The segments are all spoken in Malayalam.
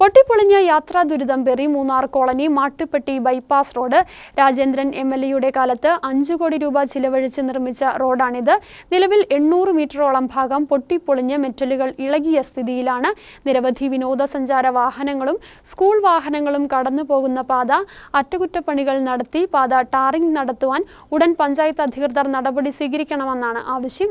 പൊട്ടിപ്പൊളിഞ്ഞ യാത്രാ ദുരിതം Perry Munnar colony Mattupetty bypass road. Rajendran M L എയുടെ കാലത്ത് അഞ്ചു കോടി രൂപ ചിലവഴിച്ച് നിർമ്മിച്ച റോഡാണിത്. നിലവിൽ എണ്ണൂറ് മീറ്ററോളം ഭാഗം പൊട്ടിപ്പൊളിഞ്ഞ് മെറ്റലുകൾ ഇളകിയ സ്ഥിതിയിലാണ്. നിരവധി വിനോദസഞ്ചാര വാഹനങ്ങളും സ്കൂൾ വാഹനങ്ങളും കടന്നു പോകുന്ന പാത അറ്റകുറ്റപ്പണികൾ നടത്തി പാത ടാറിംഗ് നടത്തുവാൻ ഉടൻ പഞ്ചായത്ത് അധികൃതർ നടപടി സ്വീകരിക്കണമെന്നാണ് ആവശ്യം.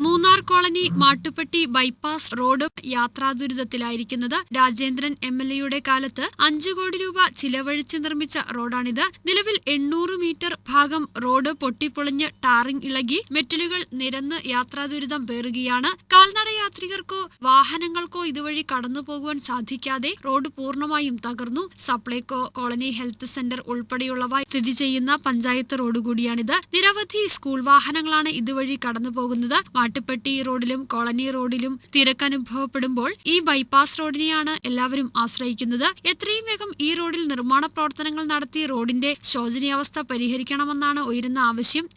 Munnar colony Mattupetty bypass road യാത്രാദുരിതത്തിലായിരിക്കുന്നത് Rajendran M L എയുടെ കാലത്ത് അഞ്ചു കോടി രൂപ ചിലവഴിച്ച് നിർമ്മിച്ച റോഡാണിത്. നിലവിൽ എണ്ണൂറ് മീറ്റർ ഭാഗം റോഡ് പൊട്ടിപ്പൊളിഞ്ഞ് ടാറിംഗ് ഇളകി മെറ്റലുകൾ നിരന്ന് യാത്രാദുരിതം പേറുകയാണ്. കാൽനട യാത്രികർക്കോ വാഹനങ്ങൾക്കോ ഇതുവഴി കടന്നു പോകുവാൻ സാധിക്കാതെ റോഡ് പൂർണമായും തകർന്നു. സപ്ലൈകോ കോളനി ഹെൽത്ത് സെന്റർ ഉൾപ്പെടെയുള്ളവ സ്ഥിതി ചെയ്യുന്ന പഞ്ചായത്ത് റോഡ് കൂടിയാണിത്. നിരവധി സ്കൂൾ വാഹനങ്ങളാണ് ഇതുവഴി കടന്നു പോകുന്നത് മാട്ടുപ്പെട്ടി റോഡിലും കോളനി റോഡിലും തിരക്കനുഭവപ്പെടുമ്പോൾ ഈ ബൈപ്പാസ് റോഡിനെയാണ് എല്ലാവരും ആശ്രയിക്കുന്നത് എത്രയും വേഗം ഈ റോഡിൽ നിർമ്മാണ പ്രവർത്തനങ്ങൾ നടത്തി റോഡിന്റെ ശോചനീയാവസ്ഥ പരിഹരിക്കണമെന്നാണ് ഉയരുന്ന ആവശ്യം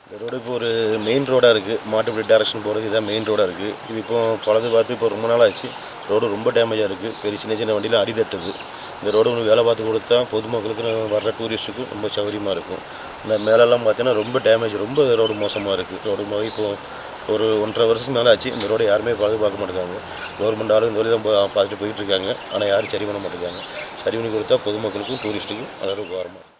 இந்த ரோடு இப்போ ஒரு மெயின் ரோடாக இருக்குது மாட்டுப்பள்ளி டேரக்ஷன் போகிறது இதான் மெயின் ரோடாக இருக்குது இது இப்போ பழுது பார்த்து இப்போ ரொம்ப நாள் ஆச்சு ரோடு ரொம்ப டேமேஜாக இருக்குது பெரிய சின்ன சின்ன வண்டியில் அடி தட்டுது இந்த ரோடு ஒன்று வேலை பார்த்து கொடுத்தா பொதுமக்களுக்கு வர்ற டூரிஸ்ட்டுக்கும் ரொம்ப சௌகரியமாக இருக்கும். இந்த மேலெல்லாம் பார்த்தீங்கன்னா ரொம்ப டேமேஜ் ரொம்ப ரோடு மோசமாக இருக்குது ரோடு மாதிரி இப்போது ஒரு ஒன்றரை வருஷத்துக்கு மேலே ஆச்சு. இந்த ரோடை யாருமே பாதுகாக்க மாட்டேங்காங்க கவர்மெண்ட் ஆளுங்க இந்த வழிதான் பார்த்துட்டு போயிட்டுருக்காங்க ஆனால் யாரும் சரி பண்ண மாட்டேங்காங்க சரி பண்ணி கொடுத்தா பொதுமக்களுக்கும் டூரிஸ்ட்டுக்கும் நல்ல உபகாரமாக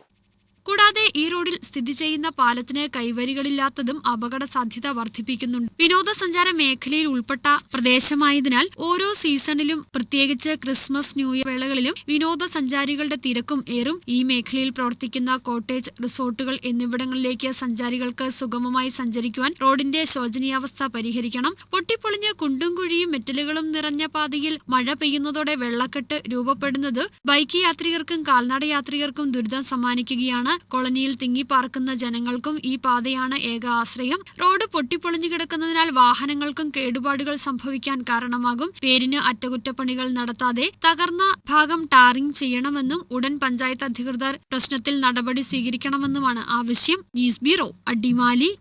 കൂടാതെ ഈ റോഡിൽ സ്ഥിതി ചെയ്യുന്ന പാലത്തിന് കൈവരികളില്ലാത്തതും അപകട സാധ്യത വർദ്ധിപ്പിക്കുന്നുണ്ട്. വിനോദസഞ്ചാര മേഖലയിൽ ഉൾപ്പെട്ട പ്രദേശമായതിനാൽ ഓരോ സീസണിലും പ്രത്യേകിച്ച് ക്രിസ്മസ് ന്യൂ ഇയർ വേളകളിലും വിനോദസഞ്ചാരികളുടെ തിരക്കും ഏറും. ഈ മേഖലയിൽ പ്രവർത്തിക്കുന്ന കോട്ടേജ് റിസോർട്ടുകൾ എന്നിവിടങ്ങളിലേക്ക് സഞ്ചാരികൾക്ക് സുഗമമായി സഞ്ചരിക്കുവാൻ റോഡിന്റെ ശോചനീയാവസ്ഥ പരിഹരിക്കണം. പൊട്ടിപ്പൊളിഞ്ഞ കുണ്ടും കുഴിയും മെറ്റലുകളും നിറഞ്ഞ പാതയിൽ മഴ പെയ്യുന്നതോടെ വെള്ളക്കെട്ട് രൂപപ്പെടുന്നത് ബൈക്ക് യാത്രികർക്കും കാൽനട യാത്രികർക്കും ദുരിതം സമ്മാനിക്കുകയാണ്. കോളനിയിൽ തിങ്ങിപ്പാർക്കുന്ന ജനങ്ങൾക്കും ഈ പാതയാണ് ഏക ആശ്രയം. റോഡ് പൊട്ടിപ്പൊളിഞ്ഞു കിടക്കുന്നതിനാൽ വാഹനങ്ങൾക്കും കേടുപാടുകൾ സംഭവിക്കാൻ കാരണമാകും. പേരിന് അറ്റകുറ്റപ്പണികൾ നടത്താതെ തകർന്ന ഭാഗം ടാറിംഗ് ചെയ്യണമെന്നും ഉടൻ പഞ്ചായത്ത് അധികൃതർ പ്രശ്നത്തിൽ നടപടി സ്വീകരിക്കണമെന്നുമാണ് ആവശ്യം. News bureau Adimali.